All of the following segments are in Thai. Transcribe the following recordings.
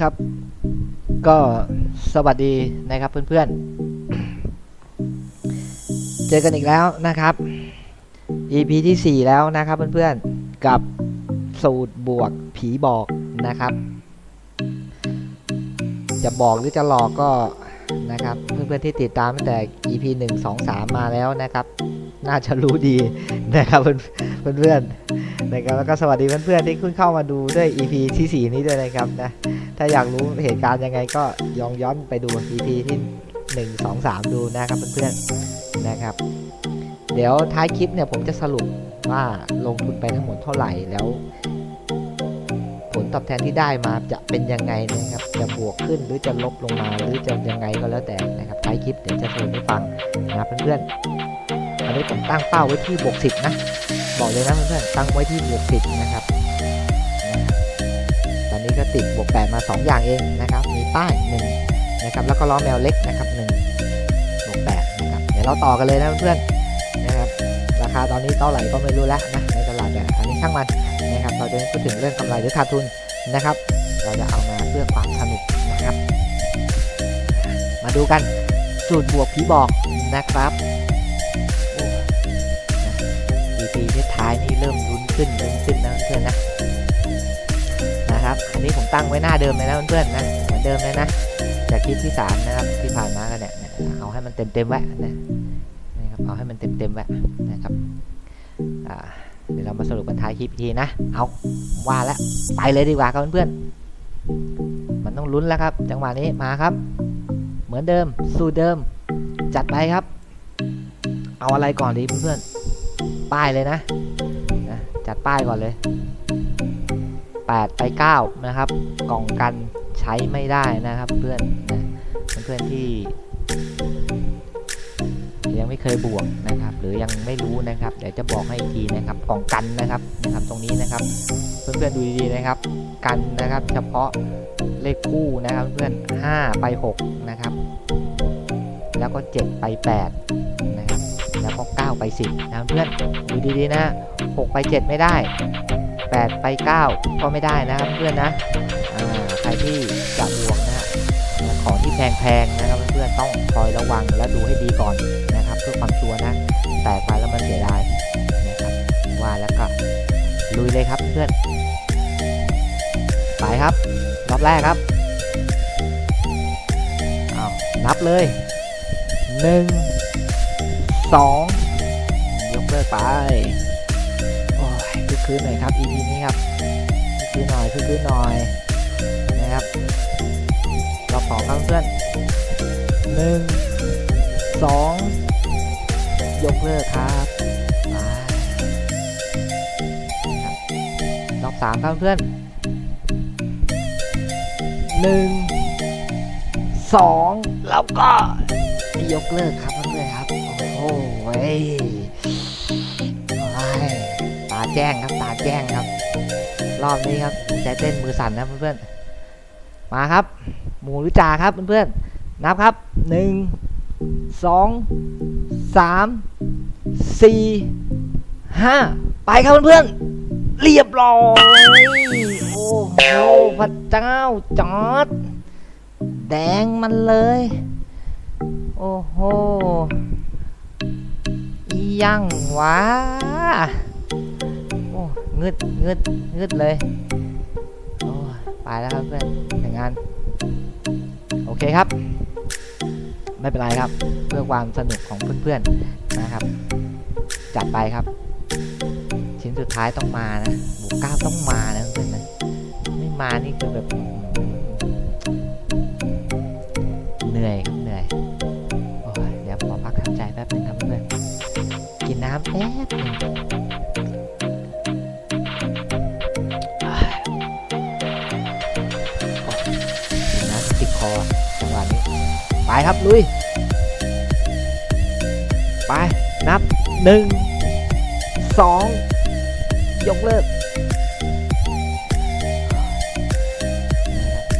ครับ ก็สวัสดีนะครับเพื่อนๆ เจอกันอีกแล้วนะครับ EP ที่ 4 แล้วนะครับเพื่อนๆ กับสูตรบวกผีบอกนะครับ จะบอกหรือจะหลอกก็นะครับ เพื่อนๆที่ติดตามตั้งแต่ EP 1 2 3 มาแล้วนะครับ น่าจะรู้ดีนะครับเพื่อน เพื่อนๆนะครับแล้วก็สวัสดีเพื่อนๆที่เพิ่งเข้ามาดูด้วย EP ที่ 4 นี้ด้วยนะครับนะถ้าอยากรู้เหตุการณ์ยังไงก็ย้อนย้อนไปดู EP ที่ 1 2 3 ดูนะครับเพื่อนๆนะครับ เดี๋ยวท้ายคลิปเนี่ยผมจะสรุปว่าลงทุนไปทั้งหมดเท่าไหร่แล้ว ผลตอบแทนที่ได้มาจะเป็นยังไงนะครับ จะบวกขึ้นหรือจะลบลงมาหรือจะยังไงก็แล้วแต่นะครับท้ายคลิปเดี๋ยวจะสรุปให้ฟังนะครับเพื่อนๆอันนี้ผมตั้งเป้าไว้ที่บวก10นะ บอกเลยนะเพื่อนๆตั้งไว้ที่บวก10นะครับนะครับ ตอนนี้ก็ติดบวก8มา 2 อย่างเองนะครับ มีป้าย1นะครับ แล้วก็ล้อแมวเล็กนะครับ1บวก8นะครับ เดี๋ยวเราต่อกันเลยนะเพื่อนๆนะครับราคาตอนนี้เท่าไหร่ก็ไม่รู้แล้วนะในตลาดแต่อันนี้ช่างมันนะครับ เราจะพูดถึงเรื่องกำไรหรือขาดทุนนะครับ เราจะเอามาเพื่อความสนุกนะครับ มาดูกันสูตรบวกผีบอกนะครับ เริ่มลุ้นขึ้นลุ้นขึ้นนะเพื่อนนะนะครับอันนี้ผมตั้งไว้หน้าเดิมเลยนะเพื่อนนะเหมือนเดิมเลยนะจากคลิปที่3นะครับที่ผ่านมากันเนี่ยเอาให้มันเต็มเต็มๆไว้นะนะครับเอาให้มันเต็มเต็มๆไว้นะครับอ่าเดี๋ยวเรามาสรุปกันท้ายคลิปอีกทีนะเอาว่าแล้วไปเลยดีกว่าครับเพื่อนมันต้องลุ้นแล้วครับ จังหวะนี้มาครับ เหมือนเดิมสูตรเดิม จัดไปครับ เอาอะไรก่อนดีเพื่อนๆป้ายเลยนะ จัดป้ายก่อนเลย 8 ไป 9 นะครับ กล่องกันใช้ไม่ได้นะครับเพื่อนนะเพื่อนที่ยังไม่เคยบวกนะครับ หรือยังไม่รู้นะครับ เดี๋ยวจะบอกให้อีกทีนะครับกล่องกันนะครับนะครับ ตรงนี้นะครับ เพื่อนๆดูดีๆนะครับ กันนะครับ เฉพาะเลขคู่นะครับ เพื่อน5ไป6นะครับ แล้วก็ 7 ไป8นะครับ แล้วก็ 9 ไป 10นะเพื่อนดูดีๆนะ 6 ไป 7 ไม่ได้ 8 ไป 9 ก็ไม่ได้นะครับเพื่อนนะใครที่จะบวกนะของที่แพงๆนะครับเพื่อนต้องคอยระวังและดูให้ดีก่อนนะครับเพื่อความชัวร์นะแตกไปแล้วมันเสียดายนะครับว่าแล้วก็ลุยเลยครับเพื่อนไปครับรอบแรกครับเอานับเลยหนึ่งสองยกเลิกไป คืนหน่อยครับ EP นี้ครับคืนหน่อยคึกคืนหน่อยนะครับรอบสองครับเพื่อนหนึ่งสองยกเลิกครับรอบสามครับเพื่อนหนึ่งสองแล้วก็ยกเลิกครับเพื่อนครับ โอ้โหเว้ยโอ้ยาแจ้งครับตาแจ้งครับ รอบนี้ครับใจเต้นมือสั่นนะเพื่อนๆมาครับ หมูหรือจ่าครับเพื่อนๆนับครับหนึ่งสองสามสี่ห้าไปครับเพื่อนๆเรียบร้อยโอ้โหพระเจ้าจอดแดงมันเลย โอ้โห ยังวะ งึดงึดงึดเลยโอ้ยไปแล้วครับเพื่อนอย่างงาน โอเคครับ ไม่เป็นไรครับ เพื่อความสนุกของเพื่อนๆนะครับ จัดไปครับ ชิ้นสุดท้ายต้องมานะบวกเก้าต้องมานะเพื่อนนะไม่มานี่คือแบบเหนื่อยครับเหนื่อยโอ้ยเดี๋ยวขอพักหายใจแป๊บนึงครับเพื่อนกินน้ำแป๊บนึง ครับลุย ไป นับหนึ่งสองยกเลิก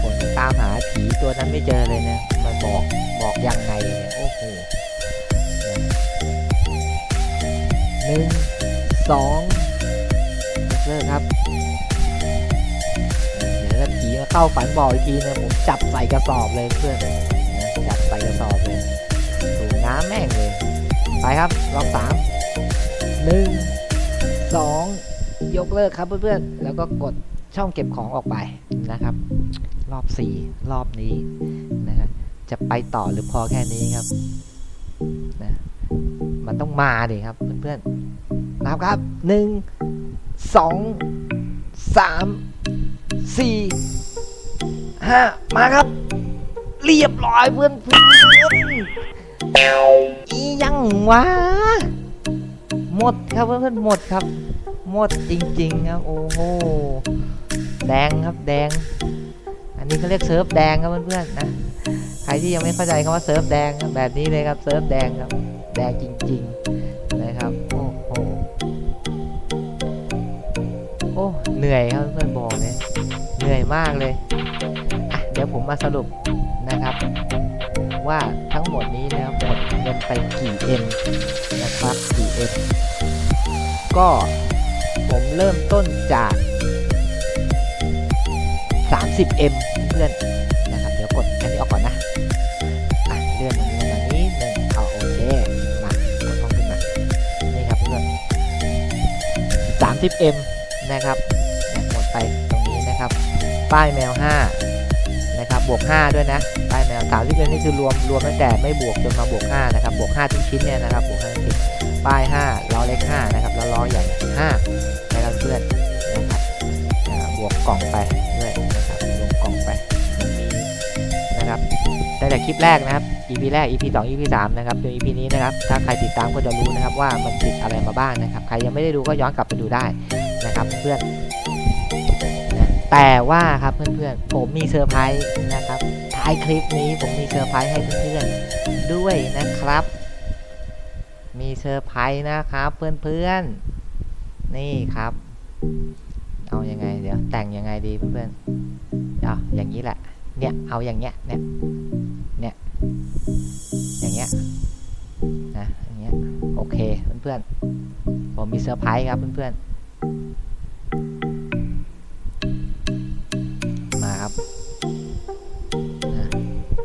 ผมตามหาผีตัวนั้นไม่เจอเลยนะมันบอกบอกยังไงเนี่ยโอ้โหหนึ่งสองยกเลิกครับเดี๋ยวถ้าผีมาเข้าฝันบอกอีกทีเนี่ยผมจับใส่กระสอบเลยเพื่อน ถูกน้ำแม่งเลยไปครับรอบสามหนึ่งสองยกเลิกครับเพื่อนๆ แล้วก็กดช่องเก็บของออกไปนะครับ รอบสี่รอบนี้นะฮะจะไปต่อหรือพอแค่นี้ครับนะมันต้องมาดิครับเพื่อนๆนับครับหนึ่งสองสามสี่ห้ามาครับ เรียบร้อยเพื่อนเพื่ อียังวะ หมดครับเพื่อนๆหมดครับ หมดจริง ๆ ครับ โอ้โห แดงครับแดง อันนี้เขาเรียกเซิร์ฟแดงครับเพื่อนๆนะ ใครที่ยังไม่เข้าใจคำว่าเซิร์ฟแดงแบบนี้เลยครับเซิร์ฟแดงครับ แดงจริง ๆ นะครับ โอ้โห โอ้ เหนื่อยครับเพื่อนๆบอกเลย เหนื่อยมากเลยอะ ดี๋ยวผมมาสรุปนะครับ ว่าทั้งหมดนี้นะครับหมดเงินไปกี่เอ็มนะครับกี่เอ็มก็ผมเริ่มต้นจาก 30M เพื่อนนะครับ เดี๋ยวกดอันนี้ออกก่อนนะอะเลื่อนอย่างนี้หนึ่งเอาโอเค มากดห้องขึ้นมา นี่ครับเพื่อน 30M นะครับหมดไปตรงนี้นะครับ ป้ายแมว 5 บวก 5 ด้วยนะป้ายแมว 30M นี่คือรวมรวมตั้งแต่ไม่บวกจนมาบวก 5 นะครับ บวก 5 ทุกชิ้นเนี่ยนะครับบวก5ทุกชิ้นป้าย 5 ล้อเล็ก 5 นะครับ แล้วล้อใหญ่ 5 นะครับเพื่อนนะครับบวกกล่องไปด้วยนะครับรวมกล่องไปมีนะครับตั้งแต่คลิปแรกนะครับ EP แรก EP 2 EP 3 นะครับจน EP นี้นะครับ ถ้าใครติดตามก็จะรู้นะครับว่ามันติดอะไรมาบ้างนะครับ ใครยังไม่ได้ดูก็ย้อนกลับไปดูได้นะครับเพื่อน แต่ว่าครับเพื่อนๆ ผมมีเซอร์ไพรส์นะครับท้ายคลิปนี้ผมมีเซอร์ไพรส์ให้เพื่อนๆด้วยนะครับ มีเซอร์ไพรส์นะครับเพื่อนๆ นี่ครับ เอายังไงเดี๋ยวแต่งยังไงดีเพื่อนๆเอาอย่างนี้แหละ เนี่ยเอาอย่างเงี้ยเนี่ย เนี่ย อย่างเงี้ยนะอย่างเงี้ย โอเคเพื่อนๆ ผมมีเซอร์ไพรส์ครับเพื่อนๆ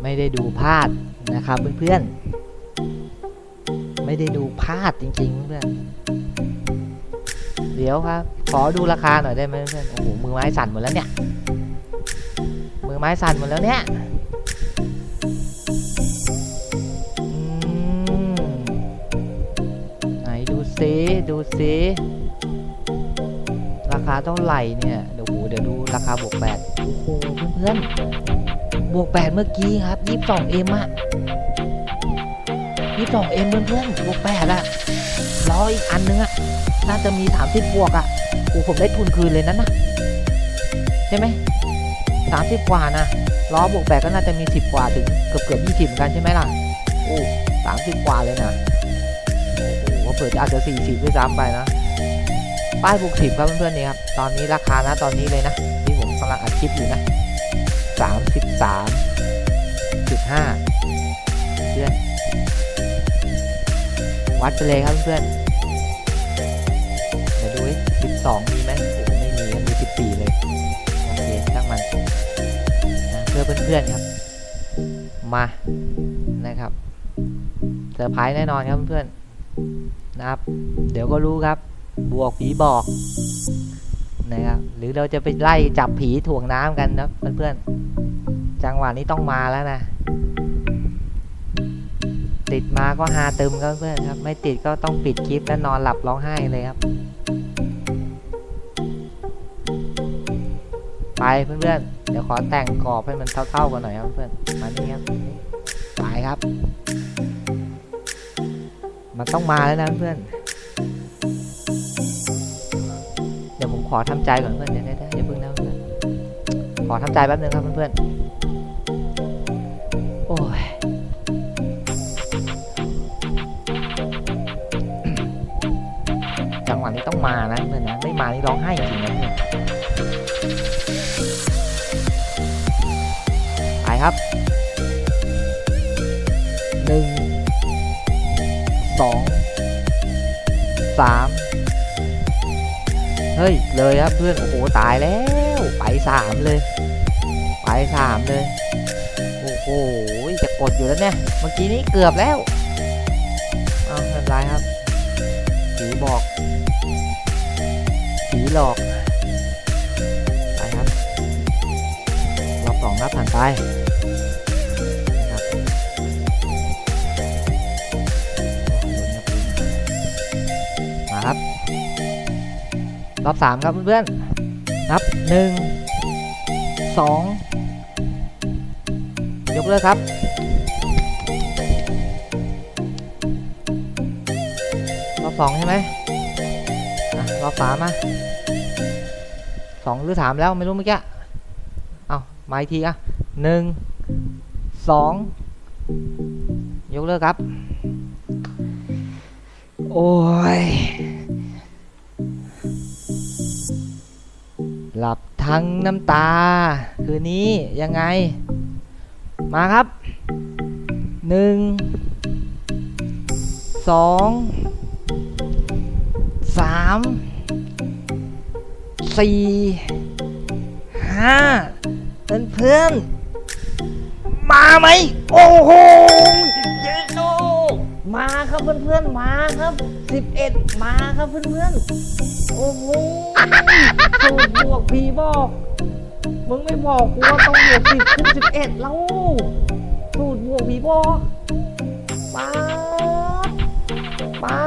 ไม่ได้ดูพลาดนะครับเพื่อนๆ ไม่ได้ดูพลาดจริงๆเพื่อนเดี๋ยวครับ ขอดูราคาหน่อยได้ไหมเพื่อน โอ้โห มือไม้สั่นหมดแล้วเนี่ย มือไม้สั่นหมดแล้วเนี่ยไหนดูซิดูซิราคาเท่าไหร่เนี่ย เดี๋ยวโหเดี๋ยวดูราคาบวกแปดโอ้โหเพื่อนๆ บวกแปดเมื่อกี้ครับยี่สิบสองเอ็มอะยี่สิบสองเอ็มเพื่อนๆบวกแปดอะล้ออีกอันนึงอะน่าจะมีสามสิบบวกอะโอ้ผมได้ทุนคืนเลยนั้นนะใช่ไหมสามสิบกว่านะล้อบวกแปดก็น่าจะมีสิบกว่าถึงเกือบเกือบยี่สิบเหมือนกันใช่ไหมล่ะโอ้สามสิบกว่าเลยนะโอ้โหเผื่อจะอาจจะสี่สิบด้วยซ้ำไปนะป้ายบวกสิบครับเพื่อนๆนี่ครับตอนนี้ราคานะตอนนี้เลยนะที่ผมกำลังอัดคลิปอยู่นะ สามสิบสามจุดห้าเพื่อน วัดไปเลยครับเพื่อนเดี๋ยวดูสิบสองมีไหมโอ้ไม่มีมีสิบสี่เลย โอเคช่างมันนะเพื่อเพื่อนๆครับ มานะครับเซอร์ไพรส์แน่นอนครับเพื่อนๆนะครับ เดี๋ยวก็รู้ครับ บวกผีบอก นะครับหรือเราจะไปไล่จับผีถ่วงน้ำกันนะเพื่อนๆจังหวะนี้ต้องมาแล้วนะ ติดมาก็หาตึมครับเพื่อนครับ ไม่ติดก็ต้องปิดคลิปแล้วนอนหลับร้องไห้เลยครับ ไปเพื่อนๆเดี๋ยวขอแต่งกรอบให้มันเท่าๆกันหน่อยครับเพื่อนมานี่ครับไปครับ มันต้องมาแล้วนะเพื่อน ดี๋ยวผมขอทำใจก่อนเพื่อนเดี๋ยวเดี๋ยวเดี๋ยวเพิ่งนะเพื่อนขอทำใจแป๊บนึงครับเพื่อนๆโอ้ยจังหวะนี้ต้องมานะเพื่อนนะไม่มานี่ร้องไห้จริงนะเพื่อนไปครับหนึ่งสองสาม เฮ้ย เลยครับเพื่อน โอ้โห ตายแล้ว ไปสามเลย ไปสามเลย โอ้โห จะกดอยู่แล้วเนี่ย เมื่อกี้นี้เกือบแล้ว เอาไม่เป็นไรครับผีบอกผีหลอก ไปครับ รอบสองครับผ่านไป รอบสามครับเพื่อนๆนับหนึ่งสองยกเลิกครับรอบสองใช่ไหมอรอบสามมาสองหรือสามแล้วไม่รู้เมื่อกี้เอามาอีกทีอะหนึ่งสองยกเลิกครับ โอ้ย หลับทั้งน้ำตา คืนนี้ยังไง มาครับหนึ่งสองสามสี่ห้าเพื่อนเพื่อนมาไหม โอ้โหเยโน มาครับเพื่อนเพื่อนๆมาครับสิบเอ็ดมาครับเพื่อนเพื่อนๆโอ้โหสูตรบวกพีบอกมึงไม่บอกกูว่าต้องบวกสิบขึ้นสิบเอ็ดแล้วสูตรบวกผีบอกปาดปา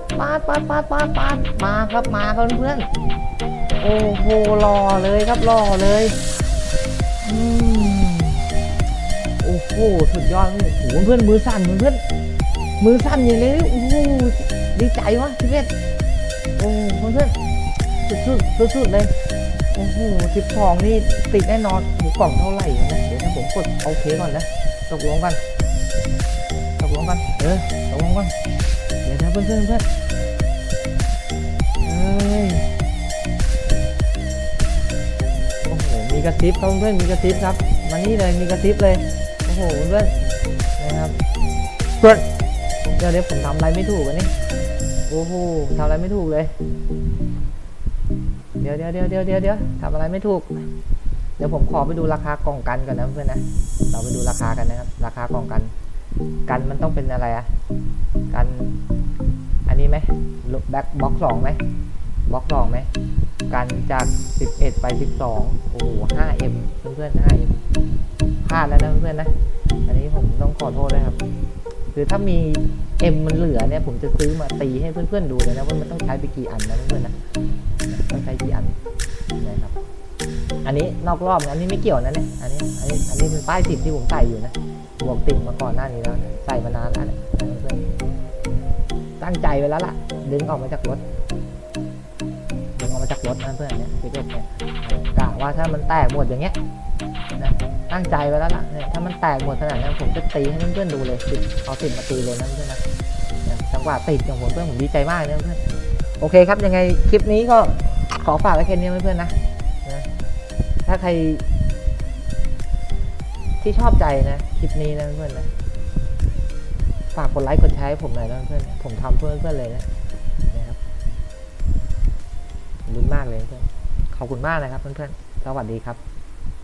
ดปาดปาดปาดปาดปาดมาครับมาครับเพื่อนๆโอ้โหรอเลยครับรอเลยอืมโอ้โหสุดยอดเลยโอ้โหเพื่อนมือสั่นเพื่อน มือสั่นอย่างเลยโอ้โหดีใจวะสิบเอ็ดโอ้เพื่อนๆสุดสุดเลยโอ้โหสิบสองนี่ติดแน่นอนหมูกล่องเท่าไหร่นะเดี๋ยวนะผมกดโอเคก่อนนะตกลงกันตกลงกันเออตกลงกันเดี๋ยวนะเพื่อนเพื่อนเพื่อนเอ้ยโอ้โหมีกระซิบครับเพื่อนมีกระซิบครับมานี่เลยมีกระซิบเลยโอ้โหเพื่อนนะครับเพื่อน ดี๋ยวเดี๋ยวผมทำอะไรไม่ถูกอันนี้โอ้โหทำอะไรไม่ถูกเลย เดี๋ยวเดี๋ยวเดี๋ยวเดี๋ยวเดี๋ยวเดี๋ยวทำอะไรไม่ถูก เดี๋ยวผมขอไปดูราคากล่องกันก่อนนะเพื่อนนะ เราไปดูราคากันนะครับ ราคากล่องกัน กันมันต้องเป็นอะไรอะกัน อันนี้ไหมแบ็คบ็อกสองไหมบ็อกสองไหมกันจาก 11 ไป 12 โอ้โห 5M เพื่อนๆ 5M พลาดแล้วนะเพื่อนๆนะ อันนี้ผมต้องขอโทษด้วยครับ คือถ้ามี M มันเหลือเนี่ยผมจะซื้อมาตีให้เพื่อนๆดูเลยนะว่ามันต้องใช้ไปกี่อันนะเพื่อนๆนะต้องใช้กี่อันนะครับอันนี้นอกรอบนะอันนี้ไม่เกี่ยวนะเนี่ยอันนี้อันนี้อันนี้เป็นป้ายสิบที่ผมใส่อยู่นะบวกติ่งมาก่อนหน้านี้แล้วใส่มานานแล้วเนี่ยเพื่อนตั้งใจไว้แล้วล่ะ ดึงออกมาจากรถดึงออกมาจากรถนะเพื่อนเนี่ยพี่เป็ดเนี่ยกะว่าถ้ามันแตกหมดอย่างเงี้ย ตั้งใจไว้แล้วล่ะเนี่ยถ้ามันแตกหมดขนาดนั้นผมจะตีให้เพื่อนๆดูเลยติดเอาติดมาตีเลยนะเพื่อนนะจังหวะติดของผมเพื่อนผมดีใจมากเลยนะเพื่อนโอเคครับยังไงคลิปนี้ก็ขอฝากไว้แค่นี้เพื่อนๆนะนะถ้าใคร ที่ชอบใจนะคลิปนี้นะเพื่อนนะฝากกดไลค์กดแชร์ให้ผมหน่อยนะเพื่อนผมทำเพื่อนเพื่อนเลยนะนะครับขอบคุณมากเลยเพื่อนขอบคุณมากนะครับเพื่อนๆสวัสดีครับ